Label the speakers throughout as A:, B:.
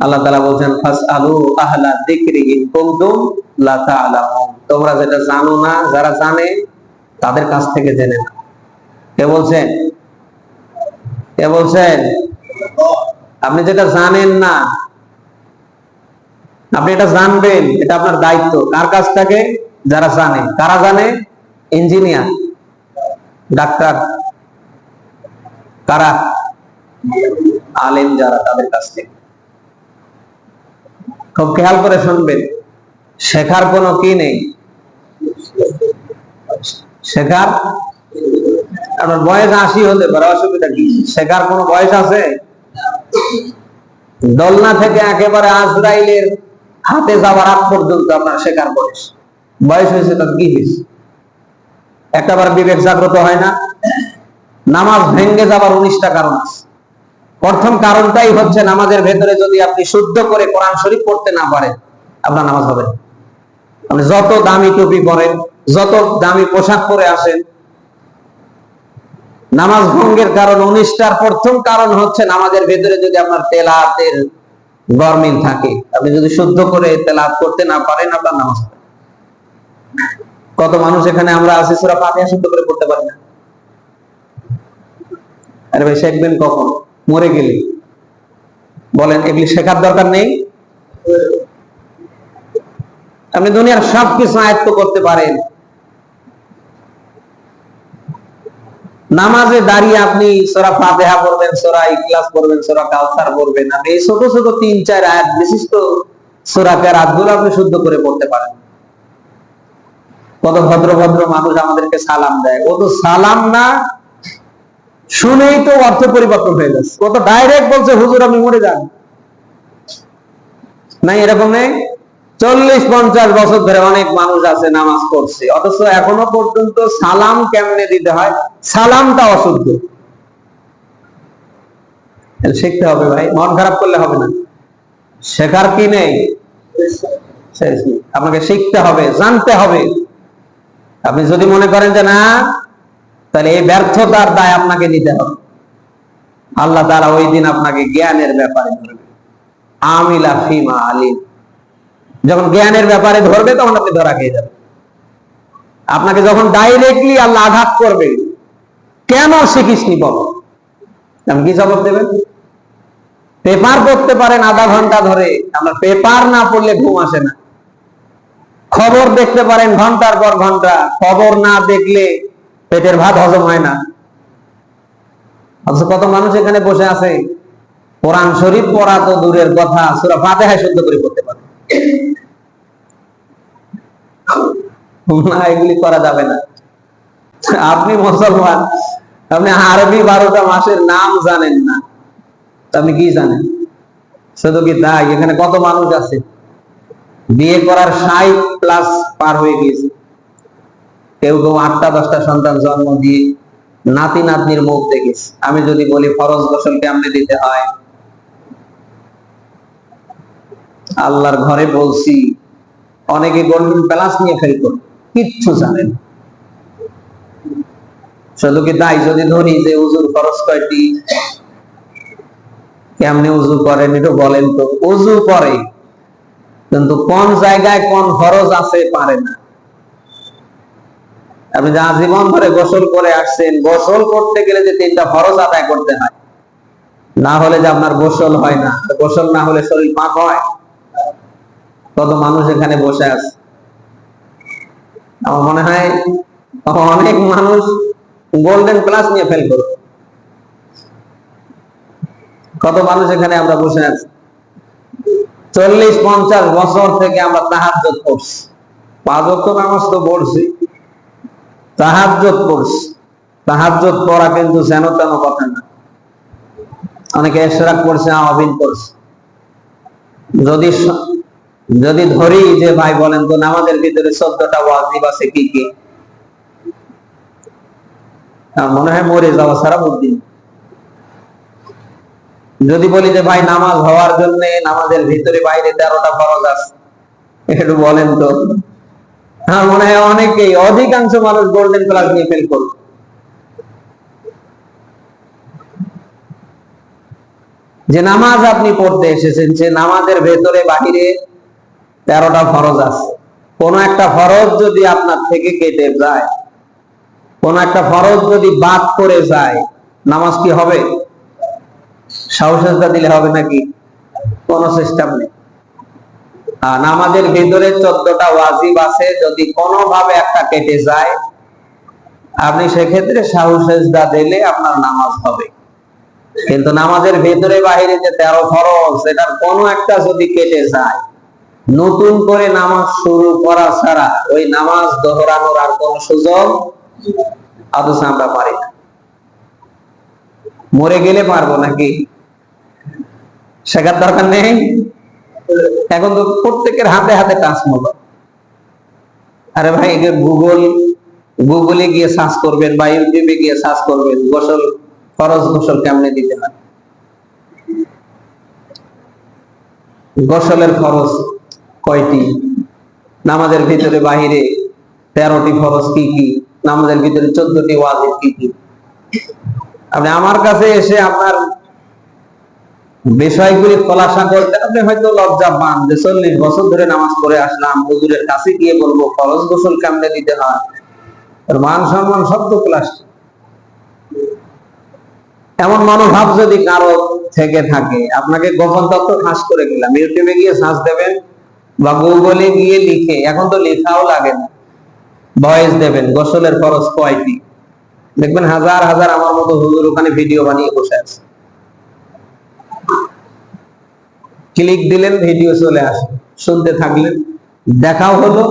A: আল্লাহ তাআলা বলছেন, ফাসআলু আহলা তা'লামুন তোমরা যেটা জানো না, যারা জানে, তাদের কাছ থেকে জেনে না কে বলছেন? কে বলছেন? আপনি যেটা জানেন না, আপনি এটা জানবেন, এটা আপনার দায়িত্ব। কার কাছ থেকে? যারা জানে। কারা জানে? ইঞ্জিনিয়ার। ডাক্তার। কারা? আলেম যারা তাদের কাছ থেকে। খুব খেয়াল করে শুনবেন, শেখার কোনো কি নেই? শেখার? আপনার বয়স আশি হলে বড় অসুবিধা কি? শেখার কোনো বয়স আছে? দোলনা থেকে একেবারে আজরাইলের হাতে যাওয়ার আগ পর্যন্ত আপনার শেখার বয়স। বয়স হয়েছে তার কি হয়েছে একটাবার বিবেক জাগ্রত হয় না। নামাজ ভেঙ্গে যাবার উনিশটা কারণ আছে। প্রথম কারণটাই হচ্ছে নামাজের ভেতরে যদি আপনি শুদ্ধ করে কোরআন শরীফ পড়তে না পারেন, আপনার নামাজ হবে। আপনি যত দামি টুপি পরেন, যত দামি পোশাক পরে আসেন, নামাজ ভঙ্গের কারণ উনিশটার প্রথম কারণ হচ্ছে নামাজের ভেতরে যদি আপনার তেলাতের গরমিল থাকে, আপনি যদি শুদ্ধ করে তেলাত করতে না পারেন, আপনার নামাজ হবে কত মানুষ এখানে আমরা আছি, সুরা ফাতিহা শুদ্ধ করে পড়তে পারি না। আরে ভাই, শিখবেন কখন? মরে গেলে। বলেন, এগুলি শেখার দরকার নেই? আপনি দুনিয়ার সব কিছু আয়ত্ত করতে পারেন। নামাজে দাঁড়িয়ে আপনি সোরা ফাতেহা পড়বেন, সোরা ইখলাস পড়বেন, সোরা কাউসার পড়বেন। আপনি এই ছোট ছোট তিন, চার আয়াত বিশিষ্ট সোরা কেরাতগুলো আপনি শুদ্ধ করে পড়তে পারেন। কত ভদ্র ভদ্র মানুষ আমাদেরকে সালাম দেয়। ও তো সালাম না শুনেই তো অর্থ পরিবর্তন হয়ে যাচ্ছে। ও তো ডাইরেক্ট বলছে, হুজুর, আমি মরে যান নাই, এরকম নেই? চল্লিশ, পঞ্চাশ বছর ধরে অনেক মানুষ আছে, নামাজ পড়ছে। অথচ এখনও পর্যন্ত সালাম কেমনে দিতে হয়? সালামটা অশুদ্ধ। শিখতে হবে ভাই, মন খারাপ করলে হবে না। শেখার কি নেই। আপনাকে শিখতে হবে, জানতে হবে। আপনি যদি মনে করেন যে না তাহলে এই ব্যর্থতার দায় আপনাকে নিতে হবে। আল্লাহ তারা ওই দিন আপনাকে জ্ঞানের ব্যাপারে ধরবে। আমিলা ফিমা আলিম। যখন জ্ঞানের ব্যাপারে ধরবে, তখন আপনি ধরা খেয়ে যাবেন। আপনাকে যখন ডাইরেক্টলি আল্লাহ আঘাত করবে, কেন শিখিসনি বলো কি জবাব দেবেন? পেপার পড়তে পারেন আধা ঘণ্টা ধরে, আমরা পেপার না পড়লে ঘুম আসে না। খবর দেখতে পারেন ঘণ্টার পর ঘণ্টা, খবর না দেখলে পেটের ভাত হজম হয় না। অথচ কত মানুষ এখানে বসে আছে? কোরআন শরীফ পড়া তো দূরের কথা, সুরা ফাতেহা শুদ্ধ করে পড়তে পারে। না, এগুলি করা যাবে না। আপনি মুসলমান, আপনি আরবি বারোটা মাসের নাম জানেন না। আপনি কি জানেন? শুধু কি তাই? এখানে কত মানুষ আছে? বিয়ে করার ষাট প্লাস পার হয়ে গিয়েছে। কেউ কেউ আটটা, দশটা সন্তান জন্ম দিয়ে নাতি নাতনির মুখ দেখিস আমি যদি বলি ফরজ গোসল কেমনে দিতে হয়? আল্লাহর ঘরে বলছি, অনেকে গোল্ডেন প্লাস নিয়ে ফেল করে, কিচ্ছু জানেন শুধু কি তাই? যদি ধরি যে উজুর খরচ কয়টি? কেমনে উজু করেন একটু বলেন তো। উজু করে, কিন্তু কোন জায়গায় কোন খরচ আছে পারে না। আপনি যা জীবন ধরে গোসল করে আসছেন, গোসল করতে গেলে যে তিনটা খরচ আদায় করতে হয়, না হলে যে আপনার গোসল হয় না। গোসল না হলে শরীর পাক হয়? কত মানুষ এখানে বসে আছে। আমার মনে হয় অনেক মানুষ গোল্ডেন প্লাস নিয়ে ফেল করো কত মানুষ এখানে আমরা বসে আছি। চল্লিশ পঞ্চাশ বছর থেকে আমরা তাহাজ্জত করছি পাঁচ ওয়াক্ত নামাজ তো পড়ছি। তাহাজ্জত পড়ছি। তাহাজ্জত পড়া কিন্তু যেন তেন কথা না। অনেকে এশরাক করছে আবিন করছে যদি যদি ধরি যে ভাই বলেন তো নামাজের ভিতরে চোদ্দটা ওয়াজিব আছে কি কি? মনে হয় মরে যাওয়া সারা বুদ্ধি যদি বলি যে ভাই নামাজ হওয়ার জন্য নামাজের ভিতরে বাইরে তেরোটা ফরজ আছে, একটু বলেন তো। হ্যাঁ মনে হয় অনেকেই, অধিকাংশ মানুষ গোল্ডেন প্লাস নিয়ে ফেল করবে। যে নামাজ আপনি পড়তে এসেছেন যে নামাজের ভেতরে বাহিরে তেরোটা ফরজ আছে। কোন একটা ফরজ যদি আপনার থেকে কেটে যায়, কোন একটা ফরজ যদি বাদ করে যায়, নামাজ কি হবে? সাহসেজদা দিলে হবে নাকি? কোন সিস্টেম নেই। নামাজের ভিতরে চোদ্দটা ওয়াজিব আছে, যদি কোনোভাবে একটা কেটে যায়, আপনি সেক্ষেত্রে সাহসেজদা দিলে আপনার নামাজ হবে। কিন্তু নামাজের ভেতরে বাহিরে যে তেরো ফরজ এটার কোনো একটা যদি কেটে যায়, নতুন করে নামাজ শুরু করা ছাড়া ওই নামাজ দোহরানোর আর কোন সুযোগ অথচ আমরা পারি না। মরে গেলে পারব নাকি? শেখার দরকার নেই? এখন তো প্রত্যেকের হাতে হাতে টাচ মোবাইল আরে ভাই গুগল গুগলে গিয়ে সার্চ করবেন বা ইউটিউবে গিয়ে সার্চ করবেন, গোসল, ফরজ গোসল কেমনে দিতে হয়? গোসলের ফরজ কয়টি? নামাজের ভিতরে বাহিরে তেরোটি ফরজ কি কি? নামাজের ভিতরে চোদ্দটি ওয়াজিব কি কি? আপনি আমার কাছে এসে আপনার বিষয়গুলি খোলাসা করতে আপনি হয়তো লজ্জা পান যে চল্লিশ বছর ধরে নামাজ পড়ে আসলাম, হুজুরের কাছে গিয়ে বলব গোসল কেমনে দিতে হয়। মান সম্মান সব তো এমন মনোভাব যদি কারও থেকে থাকে, আপনাকে গোপন তত্ত্ব ফাঁস করে গেলাম ইউটিউবে গিয়ে সার্চ দেবেন বা গুগলে গিয়ে লিখে, এখন তো লেখাও লাগে না। ভয়েস দেবেন, গোসলের খরচ কয়টি? দেখবেন হাজার হাজার আমার মতো হুজুর ওখানে ভিডিও বানিয়ে বসে আছে। ক্লিক দিলেন ভিডিও চলে আসে। শুনতে থাকলেন, দেখাও হলো,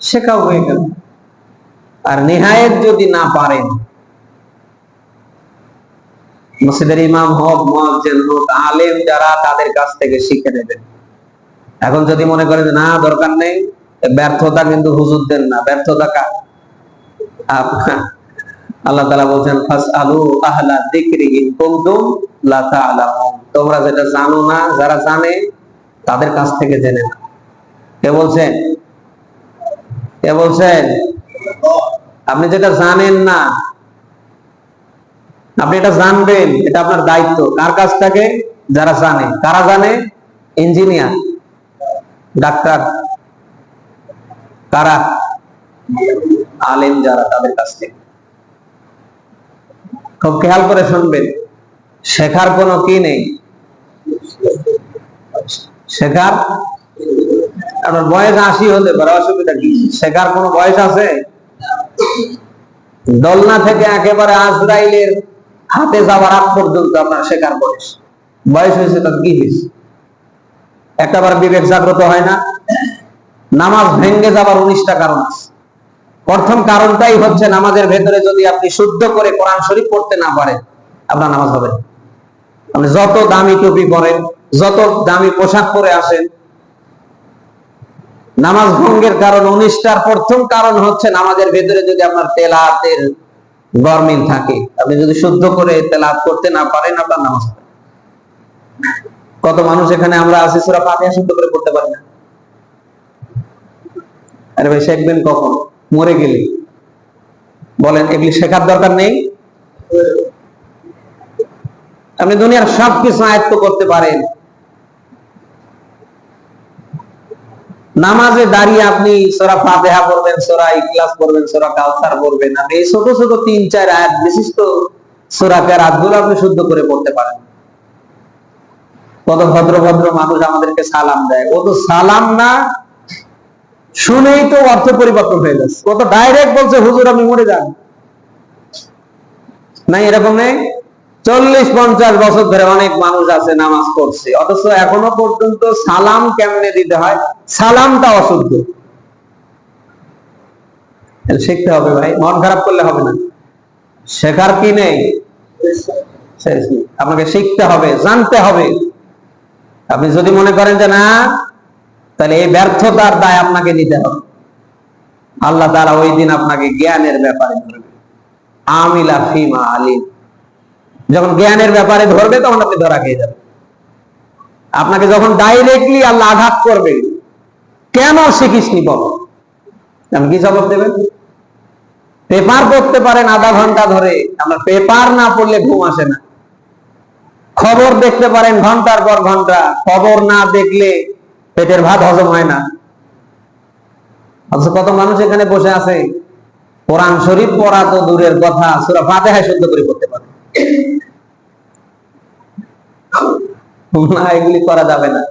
A: শেখাও হয়ে গেল। আর নেহায়েত যদি না পারেন, মসজিদের ইমাম হোক, মুয়াজ্জিন হোক, আলেম যারা, তাদের কাছ থেকে শিখে নেবেন। এখন যদি মনে করেন না, দরকার নেই। ব্যর্থতা কিন্তু হুজুরদের না। ব্যর্থতা কার? আল্লাহ তালা বলছেন, ফাসআলু আহলা যিকরি ইন কুনতুম লা তা'লামুন তোমরা যেটা জানো না, যারা জানে, তাদের কাছ থেকে জেনে না কে বলছেন? কে বলছেন? আপনি যেটা জানেন না, আপনি এটা জানবেন, এটা আপনার দায়িত্ব। কার কাছ থেকে? যারা জানে। কারা জানে? ইঞ্জিনিয়ার। ডাক্তার। কারা? আলেম যারা তাদের কাছ থেকে। খুব খেয়াল করে শুনবেন, শেখার কোনো কি নেই? শেখার? আপনার বয়স আশি হতে পারে, অসুবিধা কি? শেখার কোনো বয়স আছে? দোলনা থেকে একেবারে আজরাইলের হাতে যাওয়ার আগ পর্যন্ত আপনার শেখার বয়স। বয়স হয়েছে তার কি হয়েছে একটাবার বিবেক জাগ্রত হয় না। নামাজ ভেঙ্গে যাবার উনিশটা কারণ আছে। প্রথম কারণটাই হচ্ছে নামাজের ভেতরে যদি আপনি শুদ্ধ করে কোরআন শরীফ পড়তে না পারেন, আপনার নামাজ হবে। আপনি যত দামি টুপি পরেন, যত দামি পোশাক পরে আসেন, নামাজ ভঙ্গের কারণ উনিশটার প্রথম কারণ হচ্ছে নামাজের ভেতরে যদি আপনার তেলাতের গরমিল থাকে, আপনি যদি শুদ্ধ করে তেলাত করতে না পারেন, আপনার নামাজ কত মানুষ এখানে আমরা আছি, সুরা ফাতিহা শুদ্ধ করে পড়তে পারি না। আরে ভাই, শিখবেন কখন? মরে গেলে। বলেন, এগুলি শেখার দরকার নেই? আপনি দুনিয়ার সব কিছু আয়ত্ত করতে পারেন। নামাজে দাঁড়িয়ে আপনি সোরা ফাতেহা পড়বেন, সোরা ইখলাস পড়বেন, সোরা কাউসার পড়বেন। আপনি এই ছোট ছোট তিন, চার আয়াত বিশিষ্ট সোরা কেরাতগুলো আপনি শুদ্ধ করে পড়তে পারেন। কত ভদ্র ভদ্র মানুষ আমাদেরকে সালাম দেয়। ও তো সালাম না শুনেই তো অর্থ পরিবর্তন হয়ে যাচ্ছে। ও তো ডাইরেক্ট বলছে, হুজুর আমি মরে যান। নাই, এরকম নেই? চল্লিশ পঞ্চাশ বছর ধরে অনেক মানুষ আছে, নামাজ পড়ছে। অথচ এখনও পর্যন্ত সালাম কেমনে দিতে হয়? সালামটা অশুদ্ধ। শিখতে হবে ভাই, মন খারাপ করলে হবে না। শেখার কি নেই। আপনাকে শিখতে হবে, জানতে হবে। আপনি যদি মনে করেন যে না তাহলে এই ব্যর্থতার দায় আপনাকে নিতে হবে। আল্লাহ তারা ওই দিন আপনাকে জ্ঞানের ব্যাপারে ধরবে। আমিলা ফিমা আলিম। যখন জ্ঞানের ব্যাপারে ধরবে, তখন আপনি ধরা খেয়ে যাবেন। আপনাকে যখন ডাইরেক্টলি আল্লাহ আঘাত করবে, কেন শিখিসনি বলো? আপনি কি জবাব দেবেন? পেপার পড়তে পারেন আধা ঘণ্টা ধরে। আমরা পেপার না পড়লে ঘুম আসে না। খবর দেখতে পারেন ঘণ্টার পর ঘণ্টা। খবর না দেখলে পেটের ভাত হজম হয় না। অথচ কত মানুষ এখানে বসে আছে? কোরআন শরীফ পড়া তো দূরের কথা, সুরা ফাতেহায় শুদ্ধ করে পড়তে পারে। না, এগুলি করা যাবে না।